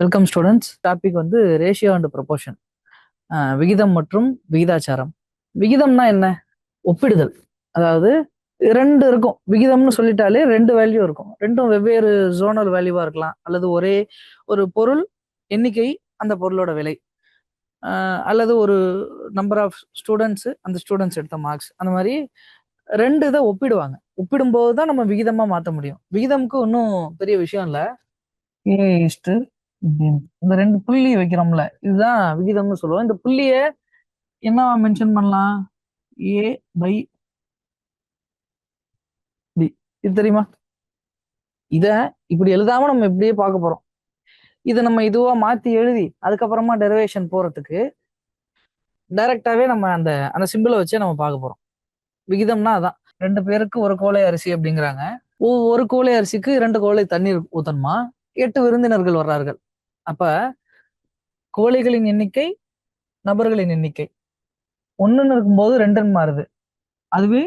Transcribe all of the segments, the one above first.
Welcome students topic வந்து ratio and proportion விகிதம் மற்றும் விகிதாச்சாரம். விகிதம்னா என்ன? ஒப்பிடுதல். அதாவது ரெண்டு இருக்கும். விகிதம்னு சொல்லிட்டாலே ரெண்டு வேல்யூ இருக்கும். ரெண்டும் வெவ்வேறு ஜோனல் வேல்யூவா இருக்கலாம். அல்லது ஒரே ஒரு பொருள் எண்ணிக்கை அந்த பொருளோட விலை. அல்லது ஒரு நம்பர் ஆஃப் ஸ்டூடெண்ட்ஸ் அந்த ஸ்டூடெண்ட்ஸ் எடுத்த மார்க்ஸ் அந்த மாதிரி ரெண்டு இதை ஒப்பிடுவாங்க. ஒப்பிடும்போது தான் நம்ம விகிதமா மாற்ற முடியும். விகிதம்க்கு ஒன்றும் பெரிய விஷயம் இல்லை. ஏ இந்த ரெண்டு புள்ளி வைக்கிறோம்ல இதுதான் விகிதம்னு சொல்லுவோம். இந்த புள்ளிய என்னவா மென்ஷன் பண்ணலாம்? ஏ பை பி இது தெரியுமா? இத இப்படி எழுதாம நம்ம இப்படியே பார்க்க போறோம். இதை நம்ம இதுவா மாத்தி எழுதி அதுக்கப்புறமா டெரிவேஷன் போறதுக்கு டைரக்டாவே நம்ம அந்த அந்த சிம்பிளை வச்சே நம்ம பார்க்க போறோம். விகிதம்னா அதான். ரெண்டு பேருக்கு ஒரு கோலை அரிசி அப்படிங்கிறாங்க. ஒ- ஒரு கோலை அரிசிக்கு இரண்டு கோலை தண்ணீர் ஊத்தணுமா? எட்டு விருந்தினர்கள் வர்றார்கள். அப்ப கோழிகளின் எண்ணிக்கை நபர்களின் எண்ணிக்கை. ஒண்ணுன்னு இருக்கும்போது ரெண்டுன்னு மாறுது. அதுவே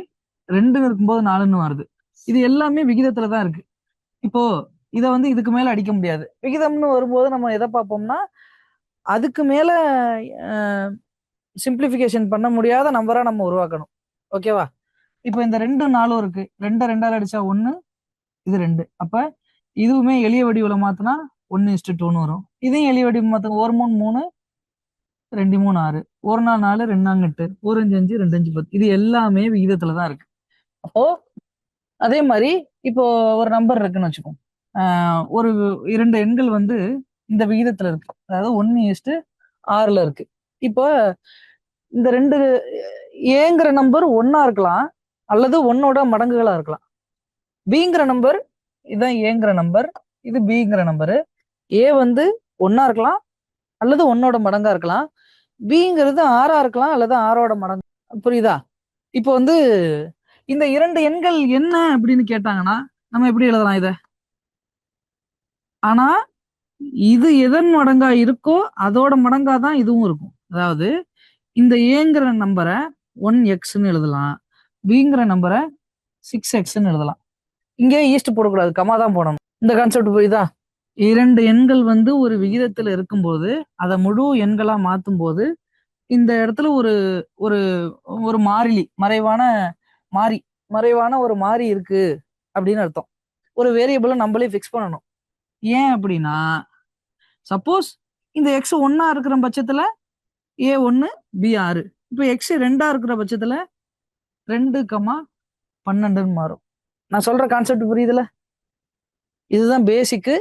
ரெண்டுன்னு இருக்கும்போது நாலுன்னு மாறுது. இது எல்லாமே விகிதத்துல தான் இருக்கு. இப்போ இதை வந்து இதுக்கு மேல அடிக்க முடியாது. விகிதம்னு வரும்போது நம்ம எதை பார்ப்போம்னா அதுக்கு மேல சிம்பிளிஃபிகேஷன் பண்ண முடியாத நம்பரா நம்ம உருவாக்கணும். ஓகேவா? இப்போ இந்த ரெண்டு நாலும் இருக்கு. ரெண்டு ரெண்டால் அடிச்சா ஒன்று இது ரெண்டு. அப்ப இதுவுமே எளிய வடிவில் மாத்தினா ஒன்னு இஸ்டு டூன்னு வரும். இதையும் எலி வடிவம் ஒரு மூணு மூணு ரெண்டு மூணு ஆறு. ஒரு நாள் நாலு ரெண்டு நாங்க எட்டு. ஒரு அஞ்சு அஞ்சு ரெண்டு அஞ்சு பத்து. இது எல்லாமே விகிதத்துல தான் இருக்கு. அப்போ அதே மாதிரி இப்போ ஒரு நம்பர் இருக்குன்னு வச்சுக்கோங்க. ஆஹ் ஒரு இரண்டு எண்கள் வந்து இந்த விகிதத்துல இருக்கு. அதாவது ஒன்னு இஸ்டு ஆறுல இருக்கு. இப்போ இந்த ரெண்டு ஏங்கிற நம்பர் ஒன்னா இருக்கலாம். அல்லது ஒன்னோட மடங்குகளா இருக்கலாம். பிங்கிற நம்பர் இதுதான் ஏங்கிற நம்பர் இது பிங்கிற நம்பரு ஏ வந்து ஒன்னா இருக்கலாம் அல்லது ஒன்னோட மடங்கா இருக்கலாம். பிங்கிறது ஆறா இருக்கலாம் அல்லது ஆறோட மடங்கு. புரியுதா? இப்போ வந்து இந்த இரண்டு எண்கள் என்ன அப்படின்னு கேட்டாங்கன்னா நம்ம எப்படி எழுதலாம் இத? ஆனா இது எதன் மடங்கா இருக்கோ அதோட மடங்கா தான் இதுவும் இருக்கும். அதாவது இந்த ஏங்கிற நம்பரை ஒன் எக்ஸ்ன்னு எழுதலாம் பிங்கிற நம்பரை சிக்ஸ் எக்ஸ்ன்னு எழுதலாம். இங்கே ஈஸ்ட் போடக்கூடாது கமா தான் போடணும். இந்த கான்செப்ட் புரியுதா? இரண்டு எண்கள் வந்து ஒரு விகிதத்துல இருக்கும்போது அதை முழு எண்களா மாத்தும் போது இந்த இடத்துல ஒரு ஒரு ஒரு மாறிலி மறைவான மாறி மறைவான ஒரு மாறி இருக்கு அப்படின்னு அர்த்தம். ஒரு வேரியபிளை நம்மளே ஃபிக்ஸ் பண்ணணும். ஏன் அப்படின்னா சப்போஸ் இந்த எக்ஸ் ஒன்னா இருக்கிற பட்சத்துல ஏ ஒன்னு பி ஆறு. இப்போ எக்ஸ் ரெண்டா இருக்கிற பட்சத்துல ரெண்டு கமா பன்னெண்டுன்னு மாறும். நான் சொல்ற கான்செப்ட் புரியுதுல? இதுதான் பேசிக்கு